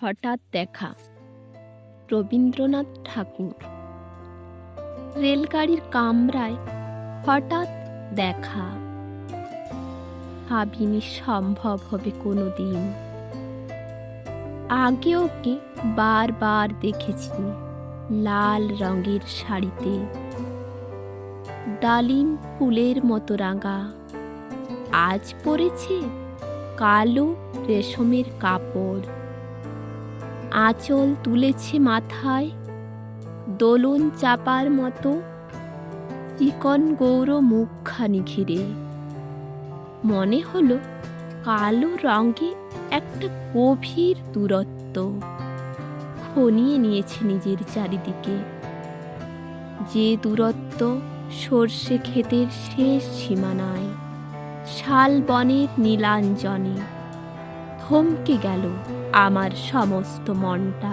হঠাৎ দেখা। রবীন্দ্রনাথ ঠাকুর। রেলগাড়ির কামরায় হঠাৎ দেখা। ভাবিনি সম্ভব হবে কোনো দিন আগে ওকে বারবার দেখেছি লাল রঙের শাড়িতে। ডালিম ফুলের মতো রাঙা। আজ পরেছে কালো রেশমের কাপড়। আঁচল তুলেছে মাথায়, দোলন চাপার মতো, চিকন গৌর মুখখানি ঘিরে। মনে হলো কালো রঙে একটা গভীর দূরত্ব খনিয়ে নিয়েছে নিজের চারিদিকে। যে দূরত্ব সর্ষে ক্ষেতের শেষ সীমানায়, শাল বনের নীলাঞ্জনে। থমকে গেল আমার সমস্ত মনটা।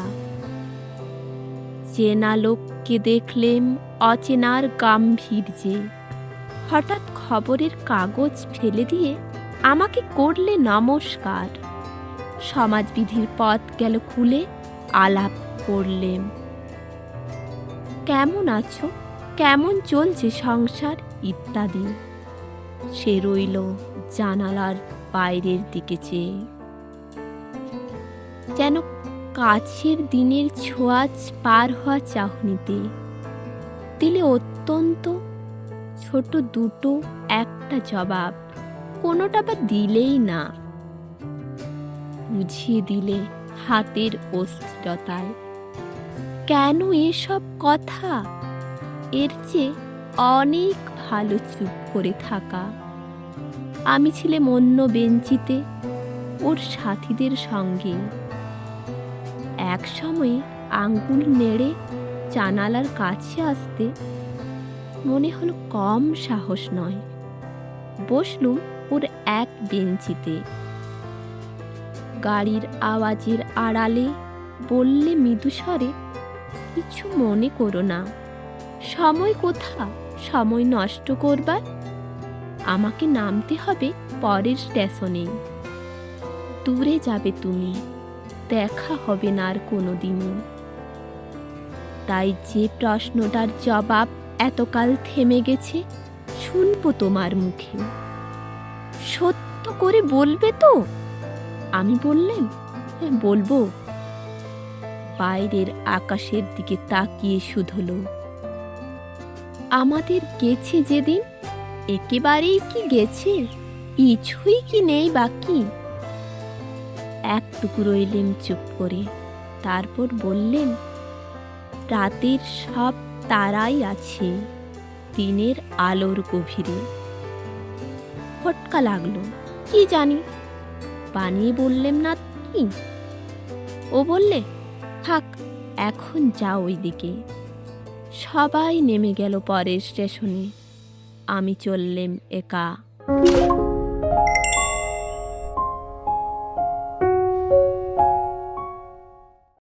চেনা লোককে দেখলেম অচেনার গাম্ভীর্যে। হঠাৎ খবরের কাগজ ফেলে দিয়ে আমাকে করলে নমস্কার। সমাজবিধির পথ গেল খুলে আলাপ করলেম। কেমন আছো? কেমন চলছে সংসার? ইত্যাদি। সে রইল জানালার বাইরের দিকে চেয়ে। যেন কাছের দিনের ছোঁয়াচ পার হওয়া চাহনিতে। দিলে অত্যন্ত ছোট দুটো একটা জবাব, কোনোটা বা দিলেই না। বুঝিয়ে দিলে হাতের অস্থিরতায়। কেন এসব কথা? এর চেয়ে অনেক ভালো চুপ করে থাকা। আমি ছিলাম অন্য বেঞ্চিতে, ওর সাথীদের সঙ্গে। এক সময়ে আঙ্গুল নেড়ে জানালার কাছে আসতে মনে হলো কম সাহস নয়। বসলুম ওর এক বেঞ্চিতে। গাড়ির আওয়াজের আড়ালে বললে মৃদুস্বরে, কিছু মনে করো না। সময় কোথা সময় নষ্ট করবার? আমাকে নামতে হবে পরের স্টেশনে দূরে যাবে তুমি। দেখা হবে না আর কোনো দিনই তাই যে প্রশ্নটার জবাব এতকাল থেমে গেছে শুনব তোমার মুখে। সত্য করে বলবে তো? আমি বললেন "হ্যাঁ, বলব। বাইরের আকাশের দিকে তাকিয়ে শুধলো। আমাদের গেছে যেদিন একেবারেই কি গেছে? কিছুই কি নেই বাকি। একটুকু রইলেম চুপ করে। তারপর বললেন, রাতের সব তারাই আছে দিনের আলোর গভীরে। ফটকা লাগল, কি জানি? বানিয়ে বললেম না কি ও বললে, থাক, এখন যাও ওইদিকে। সবাই নেমে গেল পরের স্টেশনে। আমি চললেম একা।